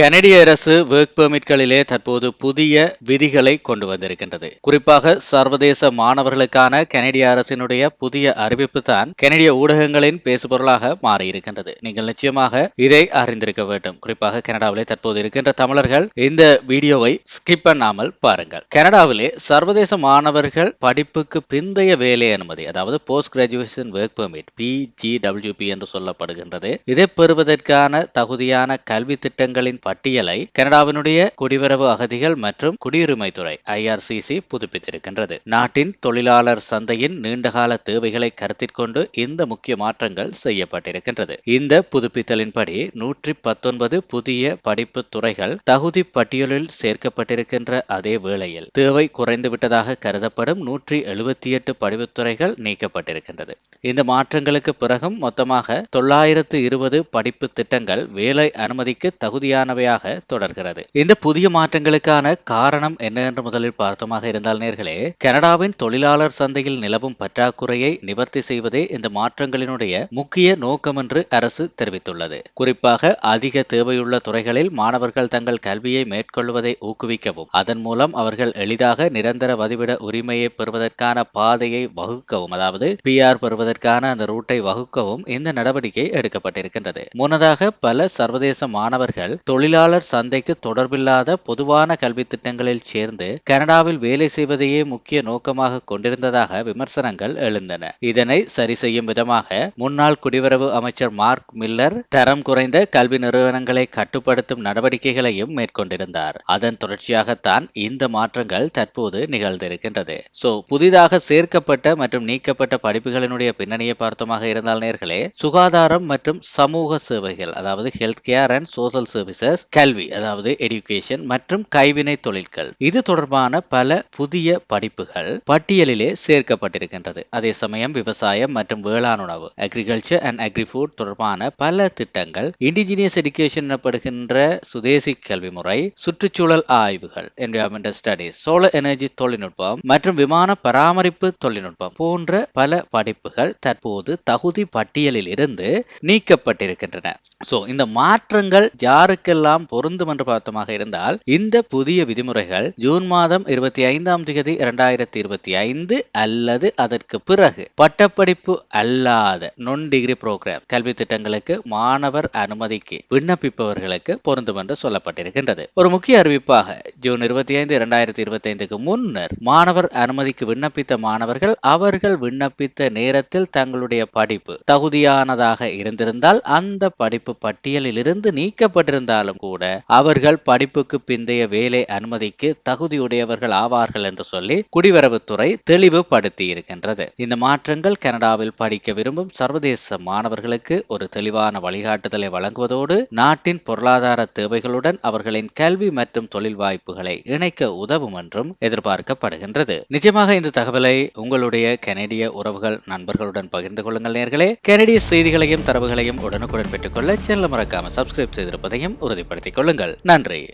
கனடிய அரசு ஒர்க் பெர்மிட்களிலே தற்போது புதிய விதிகளை கொண்டு வந்திருக்கின்றது. குறிப்பாக சர்வதேச மாணவர்களுக்கான கனடிய அரசினுடைய புதிய அறிவிப்பு தான் கனடிய ஊடகங்களின் பேசுபொருளாக மாறியிருக்கின்றது. நீங்கள் நிச்சயமாக இதை அறிந்திருக்க வேண்டும். குறிப்பாக கனடாவிலே தற்போது இருக்கின்ற தமிழர்கள் இந்த வீடியோவை ஸ்கிப் பண்ணாமல் பாருங்கள். கனடாவிலே சர்வதேச மாணவர்கள் படிப்புக்கு பிந்தைய வேலை அனுமதி அதாவது post graduation work permit PGWP என்று சொல்லப்படுகின்றது இதை பெறுவதற்கான தகுதியான கல்வி திட்டங்களின் பட்டியலை கனடாவினுடைய குடிவரவு அகதிகள் மற்றும் குடியுரிமைத்துறை ஐஆர்சிசி புதுப்பித்திருக்கின்றது. நாட்டின் தொழிலாளர் சந்தையின் நீண்டகால தேவைகளை கருத்தில் கொண்டு இந்த முக்கிய மாற்றங்கள் செய்யப்பட்டிருக்கின்றது. இந்த புதுப்பித்தலின்படி நூற்றி பத்தொன்பது புதிய படிப்பு துறைகள் தகுதி பட்டியலில் சேர்க்கப்பட்டிருக்கின்ற அதே வேளையில் தேவை குறைந்துவிட்டதாக கருதப்படும் நூற்றி எழுபத்தி எட்டு படிப்புத்துறைகள் நீக்கப்பட்டிருக்கின்றது. இந்த மாற்றங்களுக்கு பிறகும் மொத்தமாக தொள்ளாயிரத்து இருபது படிப்பு திட்டங்கள் வேலை அனுமதிக்கு தகுதியானவை மாற்றமானவையாக தொடர்கிறது. இந்த புதிய மாற்றங்களுக்கான காரணம் என்ன என்று முதலில் பார்த்தமாக இருந்தால் நேர்களே கனடாவின் தொழிலாளர் சந்தையில் நிலவும் பற்றாக்குறையை நிவர்த்தி செய்வதே இந்த மாற்றங்களினுடைய முக்கிய நோக்கம் என்று அரசு தெரிவித்துள்ளது. குறிப்பாக அதிக தேவையுள்ள துறைகளில் மாணவர்கள் தங்கள் கல்வியை மேற்கொள்வதை ஊக்குவிக்கவும் அதன் மூலம் அவர்கள் எளிதாக நிரந்தர வதிவிட உரிமையை பெறுவதற்கான பாதையை வகுக்கவும் அதாவது பிஆர் பெறுவதற்கான அந்த ரூட்டை வகுக்கவும் இந்த நடவடிக்கை எடுக்கப்பட்டிருக்கின்றது. முன்னதாக பல சர்வதேச மாணவர்கள் தொழிலாளர் சந்தைக்கு தொடர்பில்லாத பொதுவான கல்வி திட்டங்களில் சேர்ந்து கனடாவில் வேலை செய்வதையே முக்கிய நோக்கமாக கொண்டிருந்ததாக விமர்சனங்கள் எழுந்தன. இதனை சரி செய்யும் விதமாக முன்னாள் குடிவரவு அமைச்சர் மார்க் மில்லர் தரம் குறைந்த கல்வி நிறுவனங்களை கட்டுப்படுத்தும் நடவடிக்கைகளையும் மேற்கொண்டிருந்தார். அதன் தொடர்ச்சியாகத்தான் இந்த மாற்றங்கள் தற்போது நிகழ்ந்திருக்கின்றது. சோ புதிதாக சேர்க்கப்பட்ட மற்றும் நீக்கப்பட்ட படிப்புகளினுடைய பின்னணியை பார்த்தமாக இருந்தால் நேர்களே சுகாதாரம் மற்றும் சமூக சேவைகள் அதாவது health care and social services கல்வி அதாவது எடுகேஷன் மற்றும் கைவினை தொழில்கள். இது தொடர்பான பல புதிய படிப்புகள் பட்டியலிலே சேர்க்கப்பட்டிருக்கின்றது. அதே சமயம் விவசாயம் மற்றும் வேளாண் உணவு அக்ரிகல்ச்சர் அண்ட் அக்ரிஃபுட் தொடர்பான பல திட்டங்கள் இண்டிஜினியஸ் எடுகேஷன் எனப்படுகின்ற சுதேசி கல்வி முறை சுற்றுச்சூழல் ஆய்வுகள் என்விரான்மெண்டல் ஸ்டடிஸ் சோலர் எனர்ஜி தொழில்நுட்பம் மற்றும் விமான பராமரிப்பு தொழில்நுட்பம் போன்ற பல படிப்புகள் தற்போது தகுதி பட்டியலில் இருந்து நீக்கப்பட்டிருக்கின்றன. சோ இந்த மாற்றங்கள் யாருக்கெல்லாம் எல்லாம் பொருந்தும் என்று பார்த்தமாக இருந்தால் இந்த புதிய விதிமுறைகள் ஜூன் மாதம் இருபத்தி ஐந்தாம் தேதி இரண்டாயிரத்தி இருபத்தி ஐந்து அல்லது அதற்கு பிறகு. பட்டப்படிப்பு அல்லாத நொன் டிகிரி புரோகிராம் கல்வி திட்டங்களுக்கு மாணவர் அனுமதிக்கு விண்ணப்பிப்பவர்களுக்கு பொருந்தும் என்று சொல்லப்பட்டிருக்கின்றது. ஒரு முக்கிய அறிவிப்பாக ஜூன் இருபத்தி ஐந்து இரண்டாயிரத்தி இருபத்தி ஐந்துக்கு முன்னர் மாணவர் அனுமதிக்கு விண்ணப்பித்த மாணவர்கள் அவர்கள் விண்ணப்பித்த நேரத்தில் தங்களுடைய படிப்பு தகுதியானதாக இருந்திருந்தால் அந்த படிப்பு பட்டியலில் இருந்து நீக்கப்பட்டிருந்தாலும் இருந்தாலும் கூட அவர்கள் படிப்புக்கு பிந்தைய வேலை அனுமதிக்கு தகுதியுடையவர்கள் ஆவார்கள் என்று சொல்லி குடிவரவுத்துறை தெளிவுபடுத்தி இருக்கின்றது இந்த மாற்றங்கள் கனடாவில் படிக்க விரும்பும் சர்வதேச மாணவர்களுக்கு ஒரு தெளிவான வழிகாட்டுதலை வழங்குவதோடு நாட்டின் பொருளாதார தேவைகளுடன் அவர்களின் கல்வி மற்றும் தொழில் வாய்ப்புகளை இணைக்க உதவும் என்றும் எதிர்பார்க்கப்படுகின்றது. நிஜமாக இந்த தகவலை உங்களுடைய கனடிய உறவுகள் நண்பர்களுடன் பகிர்ந்து கொள்ளுங்கள் நேர்களே. கனடிய செய்திகளையும் தரவுகளையும் உடனுக்குடன் பெற்றுக்கொள்ள சேனல் மறக்காம சப்ஸ்கிரைப் செய்திருப்பதையும் உறுதி உறுதிப்படுத்திக் கொள்ளுங்கள். நன்றி.